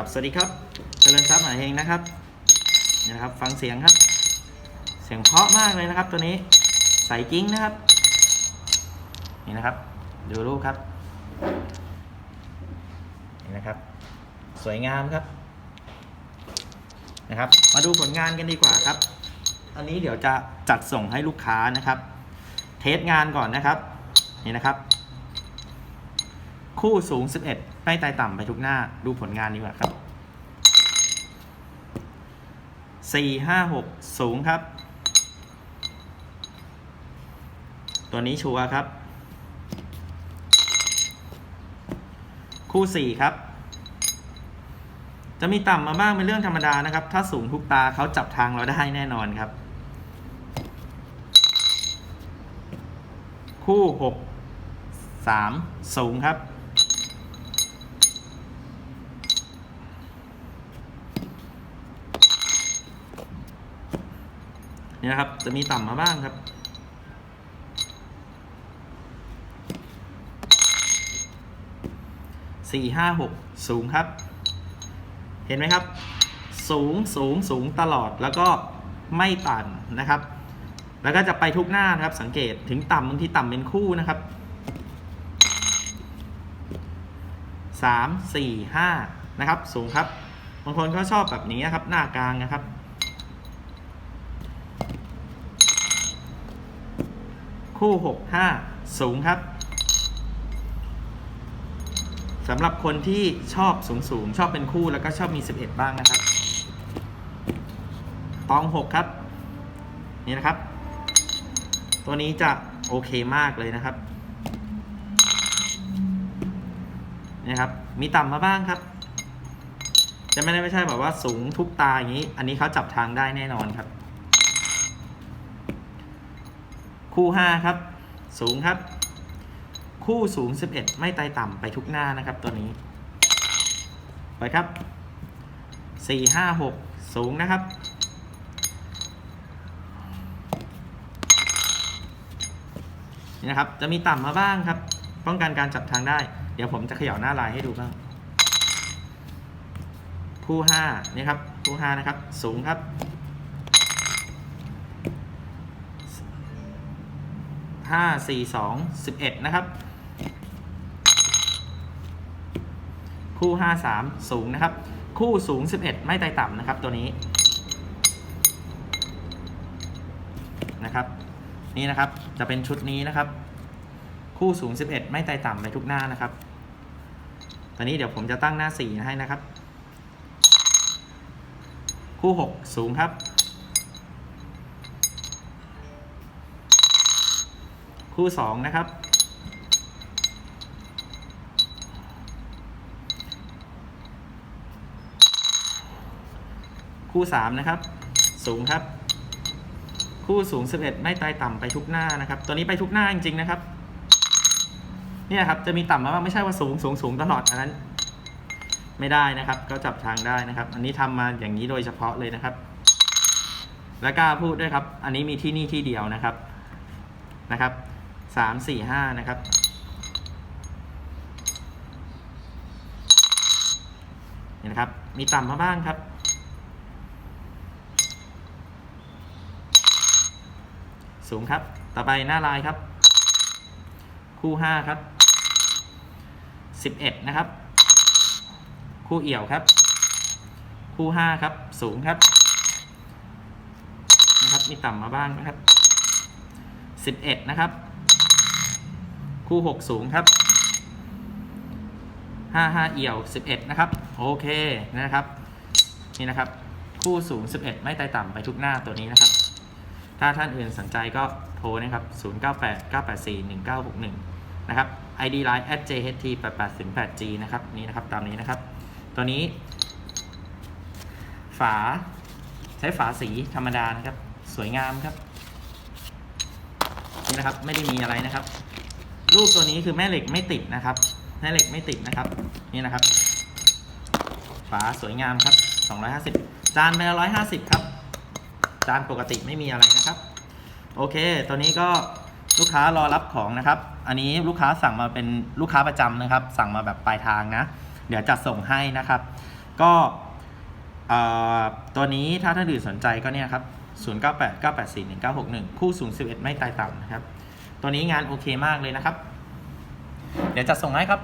ครับสวัสดีครับเจริญทรัพย์หมายเฮงนะครับนี่นะครับ ฟังเสียงครับ เสียงเพาะมากเลยนะครับ ตัวนี้ใสจริงนะครับ นี่นะครับ ดูรูปครับ นี่นะครับ สวยงามครับ นะครับ มาดูผลงานกันดีกว่าครับ อันนี้เดี๋ยวจะจัดส่งให้ลูกค้านะครับ เทสงานก่อนนะครับ นี่นะครับ คู่สูง 11 ไม่ไต่ต่ำไปทุกหน้าดูผลงานดีกว่าครับ4 5 6สูงครับ ตัวนี้ชัวร์ครับ คู่4ครับ จะมีต่ำมาบ้างเป็นเรื่องธรรมดานะครับ ถ้าสูงทุกตาเขาจับทางเราได้แน่นอนครับ คู่6 3สูงครับ นี่นะครับ จะมีต่ำมาบ้างครับ สี่ห้าหกสูงครับ เห็นไหมครับ สูงสูงสูงตลอดแล้วก็ไม่ต่ำนะครับ แล้วก็จะไปทุกหน้านะครับ สังเกตถึงต่ำบางทีต่ำเป็นคู่นะครับสามสี่ห้านะครับ สูงครับ บางคนก็ชอบแบบนี้นะครับ หน้ากลางนะครับ คู่ 6 5 สูงครับสำหรับคนที่ชอบสูงสูงชอบเป็นคู่แล้วก็ชอบมี 11 บ้างนะครับ ตอง 6 ครับ นี่นะครับ ตัวนี้จะโอเคมากเลยนะครับนี่ครับ มีต่ำมาบ้างครับ จะไม่ได้ไม่ใช่แบบว่าสูงทุกตาอย่างนี้ อันนี้เขาจับทางได้แน่นอนครับ คู่ 5 ครับ สูงครับ คู่สูง 11 ไม่ไต่ต่ำไปทุกหน้านะครับตัวนี้ ไปครับ 4 5 6 สูงนะครับ นี่นะครับ จะมีต่ำมาบ้างครับ ป้องกันการจับทางได้ เดี๋ยวผมจะเขย่าหน้าลายให้ดูบ้าง คู่ 5 นี่ครับ คู่ 5 นะครับ สูงครับ ห้าสี่สองสิบเอ็ดนะครับ คู่ห้าสามสูงนะครับ คู่สูงสิบเอ็ดไม่ไต่ต่ำนะครับตัวนี้นะครับ นี่นะครับจะเป็นชุดนี้นะครับ คู่สูงสิบเอ็ดไม่ไต่ต่ำไปทุกหน้านะครับตอนนี้เดี๋ยวผมจะตั้งหน้าสี่ให้นะครับ คู่หกสูงครับ คู่สองนะครับ คู่สามนะครับ สูงครับ คู่สูงสิบเอ็ดไม่ไต่ต่ำไปทุกหน้านะครับ ตัวนี้ไปทุกหน้าจริงๆนะครับ เนี่ยครับจะมีต่ำมาบ้างไม่ใช่ว่าสูงสูงสูงตลอดอันนั้น ไม่ได้นะครับ ก็จับทางได้นะครับ อันนี้ทำมาอย่างนี้โดยเฉพาะเลยนะครับและกล้าพูดด้วยครับ อันนี้มีที่นี่ที่เดียวนะครับ นะครับ สามสี่ห้านะครับ นี่นะครับ มีต่ำมาบ้างครับ สูงครับ ต่อไปหน้าลายครับ คู่ห้าครับสิบเอ็ดนะครับ คู่เอี่ยวครับ คู่ห้าครับ สูงครับนะครับ มีต่ำมาบ้างนะครับสิบเอ็ดนะครับ คู่หกสูงครับห้าห้าเอี่ยวสิบเอ็ดนะครับโอเคนะครับนี่นะครับคู่สูงสิบเอ็ดไม่ไต่ต่ำไปทุกหน้าตัวนี้นะครับ ถ้าท่านอื่นสนใจก็โทรนะครับ 0 9 8 9 8 4 1 9 6 1 นะครับ ID line at jht 8 8 0 8 g นะครับ นี่นะครับ ตามนี้นะครับ ตัวนี้ ฝาใช้ฝาสีธรรมดานะครับ สวยงามครับ นี่นะครับ ไม่ได้มีอะไรนะครับ รูปตัวนี้คือแม่เหล็กไม่ติดนะครับ แม่เหล็กไม่ติดนะครับ นี่นะครับ ฝาสวยงามครับ 250 จานไปละ150 ครับ จานปกติไม่มีอะไรนะครับ โอเค ตัวนี้ก็ลูกค้ารอรับของนะครับ อันนี้ลูกค้าสั่งมาเป็นลูกค้าประจำนะครับ สั่งมาแบบปลายทางนะ เดี๋ยวจัดส่งให้นะครับ ก็ตัวนี้ถ้าท่านอื่นสนใจก็เนี่ยครับ 098 984 1961 คู่สูง 11 ไม่ตายต่ำนะครับ ตัวนี้งานโอเคมากเลยนะครับ เดี๋ยวจะส่งให้ครับ